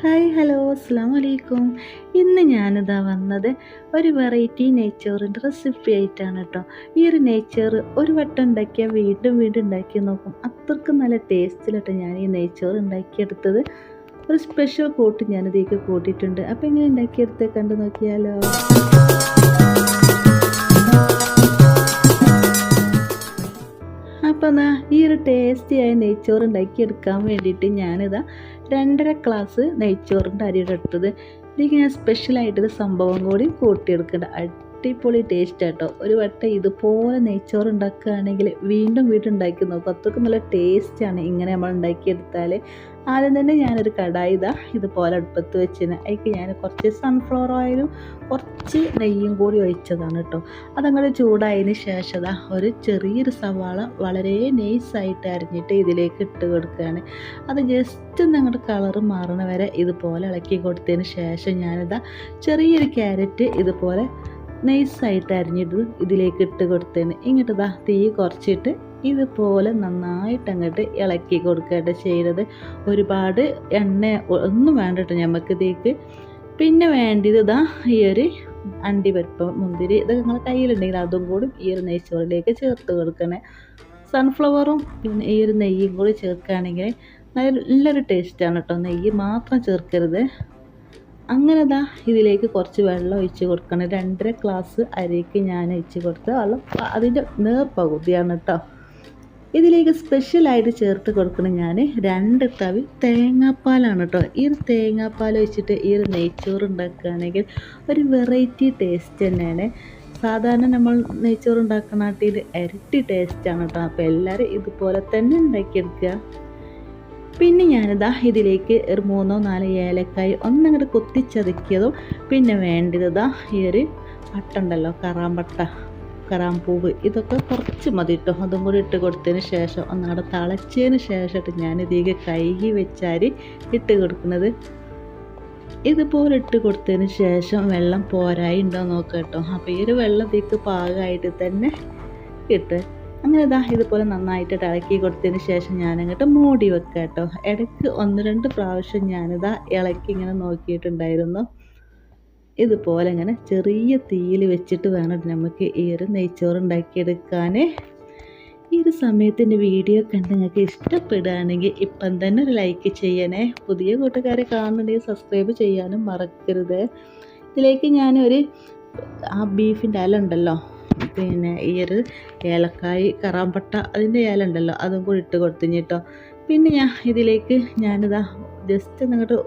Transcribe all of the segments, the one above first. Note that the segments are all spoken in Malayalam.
ഹായ് ഹലോ അസ്സാം വലൈക്കും ഇന്ന് ഞാനിതാ വന്നത് ഒരു വെറൈറ്റി നെയ്ച്ചോറിന്റെ റെസിപ്പി ആയിട്ടാണ് കേട്ടോ ഈ ഒരു നെയ്ച്ചോറ് ഒരു വട്ടം ഉണ്ടാക്കിയാൽ വീണ്ടും വീണ്ടും ഉണ്ടാക്കി നോക്കും. അത്രക്കും നല്ല ടേസ്റ്റിലിട്ട് ഞാൻ ഈ നെയ്ച്ചോറ് ഉണ്ടാക്കിയെടുത്തത്. ഒരു സ്പെഷ്യൽ കൂട്ട് ഞാനിതേക്ക് കൂട്ടിയിട്ടുണ്ട്. അപ്പോൾ എങ്ങനെ ഉണ്ടാക്കിയെടുത്ത് കണ്ടു നോക്കിയാലോ. അപ്പോൾ എന്നാ ഈ ഒരു ടേസ്റ്റിയായ നെയ്ച്ചോറ് ഉണ്ടാക്കിയെടുക്കാൻ വേണ്ടിയിട്ട് ഞാനിതാ രണ്ടര ഗ്ലാസ് നെയ്ച്ചോറിന്റെ അരിയുടെ എടുത്തത് ഇതിലേക്ക് ഞാൻ സ്പെഷ്യലായിട്ടൊരു സംഭവം കൂടി കൂട്ടിയെടുക്കേണ്ട. അടിപൊളി ടേസ്റ്റ് കേട്ടോ ഒരു വട്ടം ഇതുപോലെ നെയ്ച്ചോറ് ഉണ്ടാക്കുകയാണെങ്കിൽ വീണ്ടും വീട്ടുണ്ടാക്കി നോക്കും. അത്രയ്ക്കും നല്ല ടേസ്റ്റാണ് ഇങ്ങനെ നമ്മൾ ഉണ്ടാക്കിയെടുത്താൽ. ആദ്യം തന്നെ ഞാനൊരു കടായി ഇതാ ഇതുപോലെ അടുപ്പത്ത് വെച്ചിന്. അതിലേക്ക് ഞാൻ കുറച്ച് സൺഫ്ലവർ ഓയിലും കുറച്ച് നെയ്യും കൂടി ഒഴിച്ചതാണ് കേട്ടോ. അതങ്ങോട്ട് ചൂടായതിന് ശേഷം ഒരു ചെറിയൊരു സവാള വളരെ നൈസായിട്ട് അരിഞ്ഞിട്ട് ഇതിലേക്ക് ഇട്ട് കൊടുക്കുകയാണ്. അത് ജസ്റ്റ് ഒന്ന് അങ്ങോട്ട് കളറ് മാറണ വരെ ഇതുപോലെ ഇളക്കി കൊടുത്തതിന് ശേഷം ഞാനിതാ ചെറിയൊരു ക്യാരറ്റ് ഇതുപോലെ നൈസായിട്ട് അരിഞ്ഞിട്ട് ഇതിലേക്ക് ഇട്ട് കൊടുത്തേന്. ഇങ്ങോട്ട് ദാ തീ കുറച്ചിട്ട് ഇതുപോലെ നന്നായിട്ട് അങ്ങോട്ട് ഇളക്കി കൊടുക്കുകയാണ് ചെയ്യുന്നത് ഒരുപാട് എണ്ണ ഒന്നും വേണ്ട കേട്ടോ നമുക്ക് പിന്നെ വേണ്ടത് ഇതാ ഈ ഒരു അണ്ടിപരിപ്പ് മുന്തിരി ഇതൊക്കെ നിങ്ങളെ കയ്യിലുണ്ടെങ്കിൽ അതും കൂടി ഈ ഒരു നെയ്ച്ചോറിലേക്ക് ചേർത്ത് കൊടുക്കണേ. സൺഫ്ലവറും പിന്നെ ഈ ഒരു നെയ്യും കൂടി ചേർക്കുകയാണെങ്കിൽ നല്ലൊരു ടേസ്റ്റാണ് കേട്ടോ നെയ്യ് മാത്രം ചേർക്കരുത്. അങ്ങനെ ദാ ഇതിലേക്ക് കുറച്ച് വെള്ളം ഒഴിച്ച് കൊടുക്കണം. രണ്ടര ഗ്ലാസ് അരിക്ക് ഞാൻ ഒഴിച്ച് കൊടുത്ത വെള്ളം അതിന്റെ നേർപ്പകുതിയാണ് കേട്ടോ ഇതിലേക്ക് സ്പെഷ്യലായിട്ട് ചേർത്ത് കൊടുക്കണം ഞാൻ രണ്ട് തവി തേങ്ങാപ്പാലാണ് കേട്ടോ ഈ ഒരു തേങ്ങാപ്പാൽ ഒഴിച്ചിട്ട് ഈ ഒരു നെയ്ച്ചോറ് ഉണ്ടാക്കുകയാണെങ്കിൽ ഒരു വെറൈറ്റി ടേസ്റ്റ് തന്നെയാണ്. സാധാരണ നമ്മൾ നെയ്ച്ചോറ് ഉണ്ടാക്കണാട്ടിൽ ഇരട്ടി ടേസ്റ്റാണ് കേട്ടോ അപ്പോൾ എല്ലാവരും ഇതുപോലെ തന്നെ ഉണ്ടാക്കിയെടുക്കുക. പിന്നെ ഞാനിതാ ഇതിലേക്ക് ഒരു മൂന്നോ നാലോ ഏലക്കായി ഒന്നങ്ങോട്ട് കൊത്തിച്ചതുക്കിയതും പിന്നെ വേണ്ടതാ ഈ ഒരു പട്ട ഉണ്ടല്ലോ കറാമ്പട്ട കറാമ്പൂവ് ഇതൊക്കെ കുറച്ച് മതി കേട്ടോ അതും കൂടി ഇട്ട് കൊടുത്തതിന് ശേഷം ഒന്നങ്ങോട്ട് തളച്ചതിന് ശേഷമായിട്ട് ഞാനിതേക്ക് കൈകി വെച്ചാരി ഇട്ട് കൊടുക്കുന്നത്. ഇതുപോലെ ഇട്ട് കൊടുത്തതിന് ശേഷം വെള്ളം പോരായി ഉണ്ടോ നോക്കാം കേട്ടോ. അപ്പോൾ ഈ ഒരു വെള്ളം ഇതിക്ക് പാകമായിട്ട് തന്നെ ഇട്ട് അങ്ങനെ ഇതാ ഇതുപോലെ നന്നായിട്ട് ഇളക്കി കൊടുത്തതിന് ശേഷം ഞാനങ്ങോട്ട് മൂടി വെക്കുക കേട്ടോ ഇടയ്ക്ക് ഒന്ന് രണ്ട് പ്രാവശ്യം ഞാനിതാ ഇളക്കി ഇങ്ങനെ നോക്കിയിട്ടുണ്ടായിരുന്നു. ഇതുപോലെ ഇങ്ങനെ ചെറിയ തീയിൽ വെച്ചിട്ട് വേണം നമുക്ക് ഈ ഒരു നെയ്ച്ചോറ് ഉണ്ടാക്കിയെടുക്കാൻ ഈ ഒരു സമയത്തിന്റെ വീഡിയോ കണ്ട് നിങ്ങൾക്ക് ഇഷ്ടപ്പെടുകയാണെങ്കിൽ ഇപ്പം തന്നെ ഒരു ലൈക്ക് ചെയ്യണേ. പുതിയ കൂട്ടുകാരെ കാണുന്നുണ്ടെങ്കിൽ സബ്സ്ക്രൈബ് ചെയ്യാനും മറക്കരുത്. ഇതിലേക്ക് ഞാനൊരു ആ ബീഫിന്റെ അല ഉണ്ടല്ലോ പിന്നെ ഈ ഒരു ഏലക്കായ് കറാമ്പട്ട അതിന്റെ ഇല ഉണ്ടല്ലോ അതും കൂടി ഇട്ട് കൊടുത്തു കേട്ടോ. പിന്നെ ഞാൻ ഇതിലേക്ക് ഞാനിതാ ജസ്റ്റ് അങ്ങോട്ട്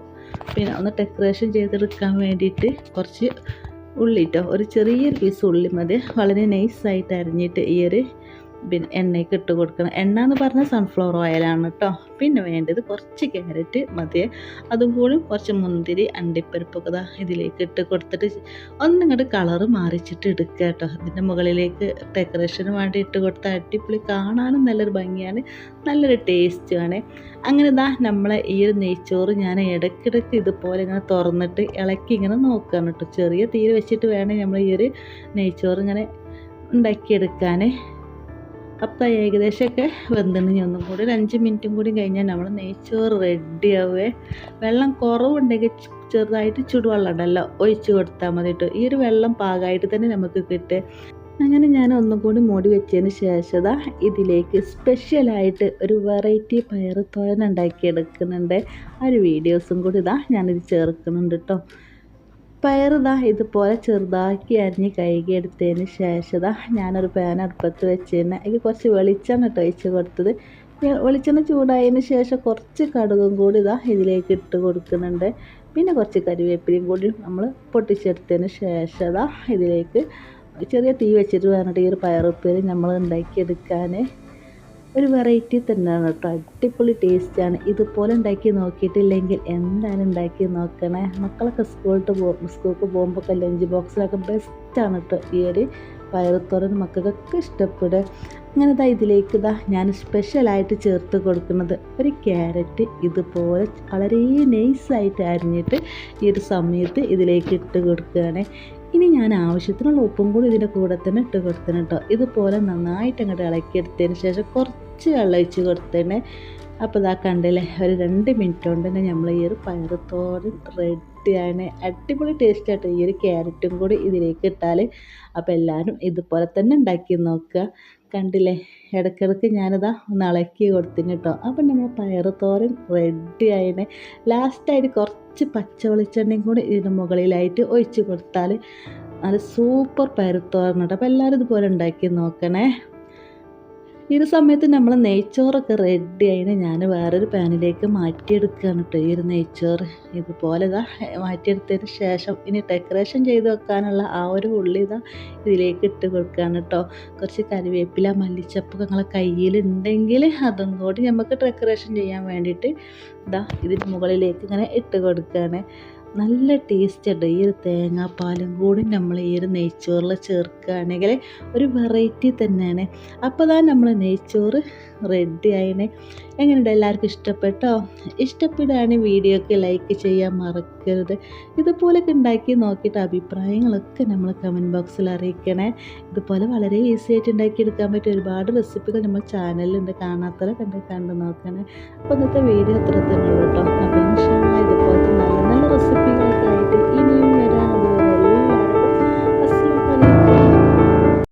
പിന്നെ ഒന്ന് ഡെക്കറേഷൻ ചെയ്തെടുക്കാൻ വേണ്ടിയിട്ട് കുറച്ച് ഉള്ളിട്ടോ ഒരു ചെറിയൊരു പീസ് ഉള്ളി മതി. വളരെ നൈസായിട്ട് അരിഞ്ഞിട്ട് ഈ ഒരു പിന്നെ എണ്ണയ്ക്ക് ഇട്ട് കൊടുക്കണം. എണ്ണ എന്ന് പറഞ്ഞാൽ സൺഫ്ലവർ ഓയിലാണ് കേട്ടോ പിന്നെ വേണ്ടത് കുറച്ച് ക്യാരറ്റ് മതിയെ അതും കൂടി കുറച്ച് മുന്തിരി അണ്ടിപ്പരിപ്പൊക്കെ ഇതാ ഇതിലേക്ക് ഇട്ട് കൊടുത്തിട്ട് ഒന്നിങ്ങോട്ട് കളറ് മാറിച്ചിട്ട് എടുക്കുക കേട്ടോ ഇതിന്റെ മുകളിലേക്ക് ഡെക്കറേഷന് വേണ്ടി ഇട്ട് കൊടുത്ത അടിപൊളി കാണാനും നല്ലൊരു ഭംഗിയാണ്. നല്ലൊരു ടേസ്റ്റുമാണ് അങ്ങനെ ഇതാ നമ്മളെ ഈ ഒരു നെയ്ച്ചോറ് ഞാൻ ഇടയ്ക്കിടയ്ക്ക് ഇതുപോലെ ഇങ്ങനെ തുറന്നിട്ട് ഇളക്കി ഇങ്ങനെ നോക്കുകയാണ് കേട്ടോ ചെറിയ തീര് വെച്ചിട്ട് വേണം നമ്മൾ ഈ ഒരു നെയ്ച്ചോറ് ഇങ്ങനെ ഉണ്ടാക്കിയെടുക്കാൻ അപ്പം ഏകദേശമൊക്കെ വെന്തിന് ഒന്നും കൂടി ഒരു അഞ്ച് മിനിറ്റും കൂടി കഴിഞ്ഞാൽ നമ്മൾ നെയ്ച്ചോറ് റെഡിയാവേ വെള്ളം കുറവുണ്ടെങ്കിൽ ചെറുതായിട്ട് ചുടുവെള്ളം ഉണ്ടല്ലോ ഒഴിച്ച് കൊടുത്താൽ മതി കേട്ടോ ഈ ഒരു വെള്ളം പാകമായിട്ട് തന്നെ നമുക്ക് കിട്ടുക അങ്ങനെ ഞാൻ ഒന്നും കൂടി മൂടി വെച്ചതിന് ശേഷം ഇതിലേക്ക് സ്പെഷ്യലായിട്ട് ഒരു വെറൈറ്റി പയർ തോരൻ ഉണ്ടാക്കിയെടുക്കുന്നുണ്ട്. ആ ഒരു വീഡിയോസും കൂടി ഇതാ ഞാനിത് ചേർക്കുന്നുണ്ട് കേട്ടോ പയറിതാ ഇതുപോലെ ചെറുതാക്കി അരിഞ്ഞ് കഴുകിയെടുത്തതിന് ശേഷം ഞാനൊരു പാൻ അടുപ്പത്ത് വെച്ചതിന് അതിൽ കുറച്ച് വെളിച്ചെണ്ണ ഇട്ട് ഒഴിച്ച് കൊടുത്തത്. വെളിച്ചെണ്ണ ചൂടായതിന് ശേഷം കുറച്ച് കടുകും കൂടി ഇതാ ഇതിലേക്ക് ഇട്ട് കൊടുക്കുന്നുണ്ട്. പിന്നെ കുറച്ച് കരിവേപ്പിലയും കൂടി നമ്മൾ പൊട്ടിച്ചെടുത്തതിന് ശേഷം ഇതിലേക്ക് ചെറിയ തീ വെച്ചിട്ട് വേണം ഈ ഒരു പയറുപ്പേര് നമ്മൾ ഉണ്ടാക്കിയെടുക്കാൻ ഒരു വെറൈറ്റി തന്നെയാണ് കേട്ടോ. അടിപൊളി ടേസ്റ്റാണ് ഇതുപോലെ ഉണ്ടാക്കി നോക്കിയിട്ടില്ലെങ്കിൽ എന്തായാലും ഉണ്ടാക്കി നോക്കണേ. മക്കളൊക്കെ സ്കൂളിട്ട് പോകും സ്കൂൾക്ക് പോകുമ്പോൾ ലഞ്ച് ബോക്സിലൊക്കെ ബെസ്റ്റാണ് കേട്ടോ. ഈ ഒരു പയറുത്തോരൻ മക്കൾക്കൊക്കെ ഇഷ്ടപ്പെടുക. അങ്ങനെ ഇതാ ഇതിലേക്ക് ഇതാ ഞാൻ സ്പെഷ്യലായിട്ട് ചേർത്ത് കൊടുക്കുന്നത് ഒരു ക്യാരറ്റ്. ഇതുപോലെ വളരെ നൈസായിട്ട് അരിഞ്ഞിട്ട് ഈ ഒരു സമയത്ത് ഇതിലേക്ക് ഇട്ട് കൊടുക്കുകയാണ്. ഇനി ഞാൻ ആവശ്യത്തിനുള്ള ഉപ്പും കൂടി ഇതിന്റെ കൂടെ തന്നെ ഇട്ട് കൊടുത്തണം കേട്ടോ ഇതുപോലെ നന്നായിട്ട് അങ്ങോട്ട് ഇളക്കിയെടുത്തതിന് ശേഷം കുറച്ച് വെള്ളം ഒഴിച്ച് അപ്പോൾ ഇതാ കണ്ടില്ലേ ഒരു രണ്ട് മിനിറ്റ് കൊണ്ട് തന്നെ നമ്മൾ ഈ ഒരു പയറുത്തോരൻ റെഡിയാണ് അടിപൊളി ടേസ്റ്റ് ആയിട്ട് ഈ ഒരു ക്യാരറ്റും കൂടി ഇതിലേക്ക് ഇട്ടാൽ അപ്പോൾ എല്ലാവരും ഇതുപോലെ തന്നെ ഉണ്ടാക്കി നോക്കുക. കണ്ടില്ലേ? ഇടയ്ക്കിടയ്ക്ക് ഞാനിതാ ഒന്ന് ഇളക്കി കൊടുത്തിന് കേട്ടോ അപ്പം നമ്മൾ പയറുത്തോരൻ റെഡി ആയതിനെ ലാസ്റ്റായിട്ട് കുറച്ച് പച്ച വെളിച്ചെണ്ണയും കൂടി ഇതിന് മുകളിലായിട്ട് ഒഴിച്ച് കൊടുത്താൽ നല്ല സൂപ്പർ പയറുത്തോരൻ കേട്ടോ അപ്പോൾ എല്ലാവരും ഇതുപോലെ ഉണ്ടാക്കി നോക്കണേ. ഈ ഒരു സമയത്ത് നമ്മൾ നെയ്ച്ചോറൊക്കെ റെഡി ആയിന്. ഞാൻ വേറൊരു പാനിലേക്ക് മാറ്റിയെടുക്കുകയാണ് കേട്ടോ ഈ ഒരു നെയ്ച്ചോറ് ഇതുപോലെ ഇതാ മാറ്റിയെടുത്തതിന് ശേഷം ഇനി ഡെക്കറേഷൻ ചെയ്ത് വെക്കാനുള്ള ആ ഒരു ഉള്ളി ഇതാ ഇതിലേക്ക് ഇട്ട് കൊടുക്കുകയാണ് കേട്ടോ കുറച്ച് കറിവേപ്പില മല്ലിച്ചപ്പൊക്കെ നിങ്ങളെ കയ്യിലുണ്ടെങ്കിൽ അതും കൂടി നമുക്ക് ഡെക്കറേഷൻ ചെയ്യാൻ വേണ്ടിയിട്ട് ഇതാ ഇതിന് മുകളിലേക്ക് ഇങ്ങനെ ഇട്ട് കൊടുക്കുകയാണ് നല്ല ടേസ്റ്റ് ഉണ്ട്. ഈ ഒരു തേങ്ങാപ്പാലും കൂടി നമ്മൾ ഈ ഒരു നെയ്ച്ചോറിൽ ചേർക്കുകയാണെങ്കിൽ ഒരു വെറൈറ്റി തന്നെയാണ്. അപ്പോൾ തന്നെ നമ്മൾ നെയ്ച്ചോറ് റെഡി ആയിന്. എങ്ങനെയുണ്ട്? എല്ലാവർക്കും ഇഷ്ടപ്പെട്ടോ? ഇഷ്ടപ്പെടുകയാണെങ്കിൽ വീഡിയോക്ക് ലൈക്ക് ചെയ്യാൻ മറക്കരുത്. ഇതുപോലൊക്കെ ഉണ്ടാക്കി നോക്കിയിട്ട് അഭിപ്രായങ്ങളൊക്കെ നമ്മൾ കമന്റ് ബോക്സിൽ അറിയിക്കണേ. ഇതുപോലെ വളരെ ഈസി ആയിട്ട് ഉണ്ടാക്കിയെടുക്കാൻ പറ്റിയ ഒരുപാട് റെസിപ്പികൾ നമ്മൾ ചാനലിലുണ്ട് കാണാത്തവരെ കണ്ട് കണ്ട് നോക്കണേ. അപ്പോൾ ഇന്നത്തെ വീഡിയോ അത്ര തന്നെ ഉള്ളൂ കേട്ടോ അപ്പോൾ ഇതുപോലത്തെ നല്ല todos